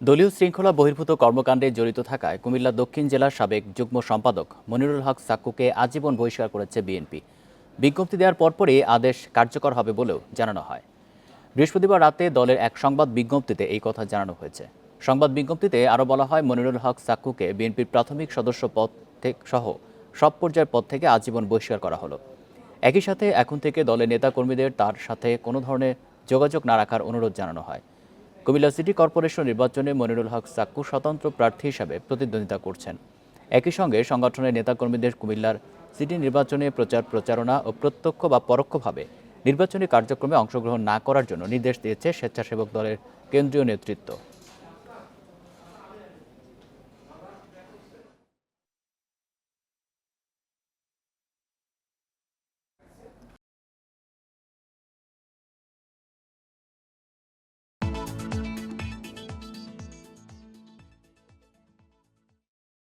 দলীয় শৃঙ্খলা বহির্ভূত কর্মকাণ্ডে জড়িত থাকায় কুমিল্লা দক্ষিণ জেলার সাবেক যুগ্ম সম্পাদক মনিরুল হক সাক্কুকে আজীবন বহিষ্কার করেছে বিএনপি। বিজ্ঞপ্তি দেওয়ার পরপরই আদেশ কার্যকর হবে বলেও জানানো হয়। বৃহস্পতিবার রাতে দলের এক সংবাদ বিজ্ঞপ্তিতে এই কথা জানানো হয়েছে। সংবাদ বিজ্ঞপ্তিতে আরও বলা হয়, মনিরুল হক সাক্কুকে বিএনপির প্রাথমিক সদস্য পদ থেকে সহ সব পর্যায়ের পদ থেকে আজীবন বহিষ্কার করা হলো। একই সাথে এখন থেকে দলের নেতাকর্মীদের তার সাথে কোনো ধরনের যোগাযোগ না রাখার অনুরোধ জানানো হয়। কুমিল্লা সিটি কর্পোরেশন নির্বাচনে মনিরুল হক সাক্কু স্বতন্ত্র প্রার্থী হিসাবে প্রতিদ্বন্দ্বিতা করছেন। একই সঙ্গে সংগঠনের নেতাকর্মীদের কুমিল্লার সিটি নির্বাচনে প্রচার প্রচারণা ও প্রত্যক্ষ বা পরোক্ষভাবে নির্বাচনী কার্যক্রমে অংশগ্রহণ না করার জন্য নির্দেশ দিয়েছে স্বেচ্ছাসেবক দলের কেন্দ্রীয় নেতৃত্ব।